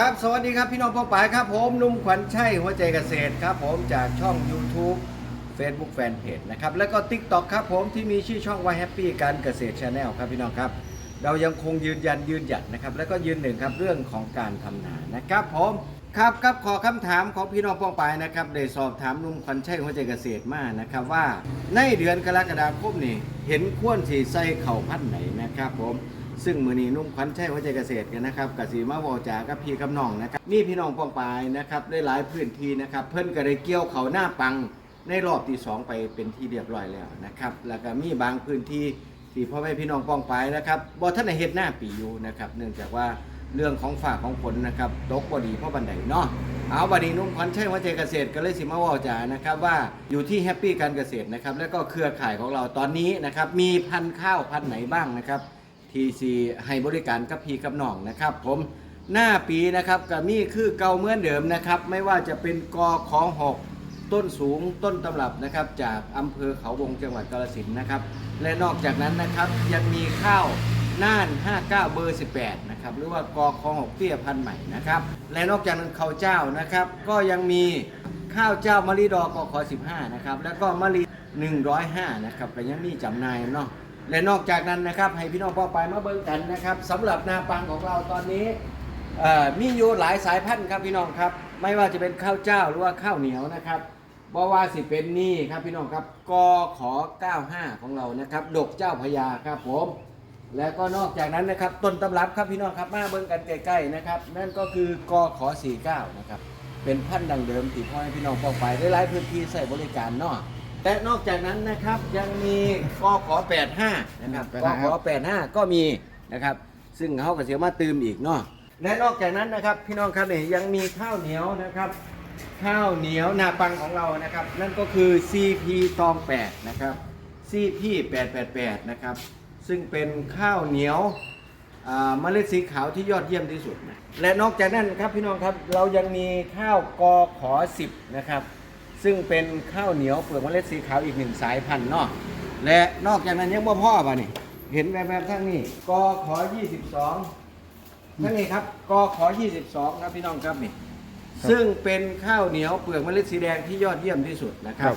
ครับ สวัสดีครับพี่น้องป้องปายครับผมนุ่มขวัญชัยหัวใจเกษตรครับผมจากช่อง YouTube Facebook Fanpage นะครับแล้วก็ TikTok ครับผมที่มีชื่อช่องว่า Happy การเกษตร Channel ครับพี่น้องครับ เรายังคงยืนยันยืนหยัดนะครับแล้วก็ยืนหนึ่งครับเรื่องของการทำนานะครับผมครับครับขอคำถามของพี่น้องป้องปายนะครับได้สอบถามหนุ่มขวัญชัยหัวใจเกษตรมานะครับว่าในเดือนกรกฎาคมนี่เห็นควรสีใส่เข่าพันไหนนะครับผม ซึ่งมือนี้นุ่มขวัญชัยหัวใจเกษตรกันนะครับกสีมาบอจากับพี่กับน้องนะครับนี่พี่น้องป้องปายนะครับได้หลายพื้นที่นะครับ เพิ่นก็ได้เกี่ยวเขาหน้าปังในรอบที่สองไปเป็นที่เรียบร้อยแล้วนะครับ แล้วก็มีบางพื้นที่ที่พ่อแม่พี่น้องป้องปายนะครับบ่ท่านได้เฮ็ดหน้าปีอยู่นะครับ เนื่องจากว่าเรื่องของฝากของผลนะครับตกบ่ดีเพราะบันไดเนาะเอาบันี้นุ่มขวัญชัยหัวใจเกษตรก็เลยสิมาบอจานะครับว่าอยู่ที่แฮปปี้การเกษตรนะครับ แล้วก็เครือข่ายของเราตอนนี้นะครับมีพันธุ์ข้าวพันธุ์ไหนบ้างนะครับ ทีซีให้บริการกับพี่กับน้องนะครับ ผมหน้าปีนะครับกับมีคือเก่าเหมือนเดิมนะครับ ไม่ว่าจะเป็นกอของหกต้นสูงต้นตำรับนะครับจากอำเภอเขาวงจังหวัดกาฬสินธุ์นะครับ และนอกจากนั้นนะครับยังมีข้าวน่าน 59 เบอร์ 18 นะครับ หรือว่ากอของหกเตี้ยพันใหม่นะครับ และนอกจากนั้นข้าวเจ้านะครับ ก็ยังมีข้าวเจ้ามะลิดอกขอ15 นะครับ แล้วก็มะลิ 105 นะครับก็ยังมีจำหน่ายเนาะ และนอกจากนั้นนะครับ ให้พี่น้องพ่อไปมาเบิ่งกันนะครับสำหรับนาปังของเราตอนนี้มีอยู่หลายสายพันธุ์ครับพี่น้องครับ ไม่ว่าจะเป็นข้าวเจ้าหรือว่าข้าวเหนียวนะครับบ่ว่าสิเป็นนี่ครับพี่น้องครับกอขอ95 ของเรานะครับ ดกเจ้าพญาครับผม แล้วก็นอกจากนั้นนะครับต้นตำรับครับพี่น้องครับมาเบิ่งกันใกล้ๆนะครับ นั่นก็คือกอขอ49นะครับเป็นพันธุ์ดังเดิมที่พ่อให้พี่น้องพ่อไปได้หลายพื้นที่ใส่บริการเนาะ แต่นอกจากนั้นนะครับยังมีกอขอ85นะครับ85กอขอ85 ก็มีนะครับ ซึ่งเขาก็เสียมาตืมอีกเนาะและนอกจากนั้นนะครับพี่น้องครับเนี่ยยังมีข้าวเหนียวนะครับ ข้าวเหนียวนาปังของเรานะครับ นั่นก็คือ CP ตอง8นะครับ CP 888นะครับ ซึ่งเป็นข้าวเหนียวอ่าเมล็ดสีขาวที่ยอดเยี่ยมที่สุดนะและนอกจากนั้นครับพี่น้องครับเรายังมีข้าวกอขอ10นะครับ ซึ่งเป็นข้าวเหนียวเปลือกเมล็ดสีขาวอีกหนึ่งสายพันธุ์เนาะและนอกจากนั้นยังบ่พ่อป่ะนี่ เห็นแบบๆทั้งนี้กอขอ 22ทั้งนี้ครับกอขอ 22 ครับพี่น้องครับนี่ครับซึ่งเป็นข้าวเหนียวเปลือกเมล็ดสีแดงที่ยอดเยี่ยมที่สุดนะครัครับบ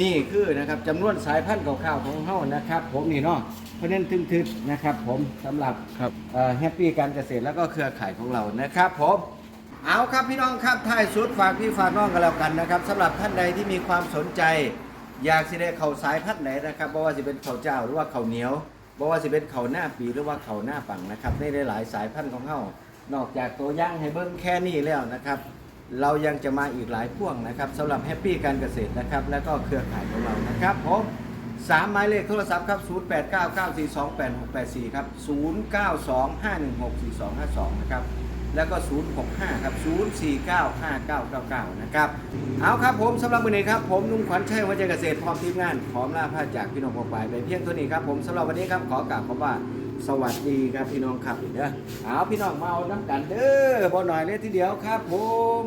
นี่คือนะครับจำนวนสายพันธุ์ของข้าวของเฮานะครับ ผมนี่เนาะเพราะฉะนั้นทึกๆนะครับ ผมสำหรับครับแฮปปี้การเกษตรแล้วก็เครือข่ายของเรานะครับผม เอาครับพี่น้องครับท้ายสุดฝากพี่ฝากน้องกันแล้วกันนะครับสำหรับท่านใดที่มีความสนใจ อยากสิได้เข่าสายพันธุ์ไหนนะครับบ่ว่าจะเป็นเข้าเจ้าหรือว่าเข้าเหนียวบ่ว่าจะเป็นเข้าหน้าปีหรือว่าเข้าหน้าปังนะครับในหลายสายพันธุ์ของเฮานอกจากตัวย่างให้เบิ้งแค่นี้แล้วนะครับเรายังจะมาอีกหลายพ่วงนะครับสำหรับแฮปปี้การเกษตรนะครับแล้วก็เครือข่ายของเรานะครับผมสามหมายเลขโทรศัพท์ครับ 0899428684 ครับ 0925164252 นะครับ แล้วก็ 065 ครับ 0495999 นะครับ เอาครับผมสำหรับวันนี้ครับ ผมนุ่งขวัญชัยวัจเกษตรพร้อมทีมงาน พร้อมลาพาจากพี่น้องปอปไปเพียงเท่านี้ครับผมสำหรับวันนี้ครับขอกล่าวคำว่าสวัสดีครับพี่น้องครับเด้อเอาพี่น้องมาเอาน้ำกันเด้อบ่หน่อยเลยทีเดียวครับผม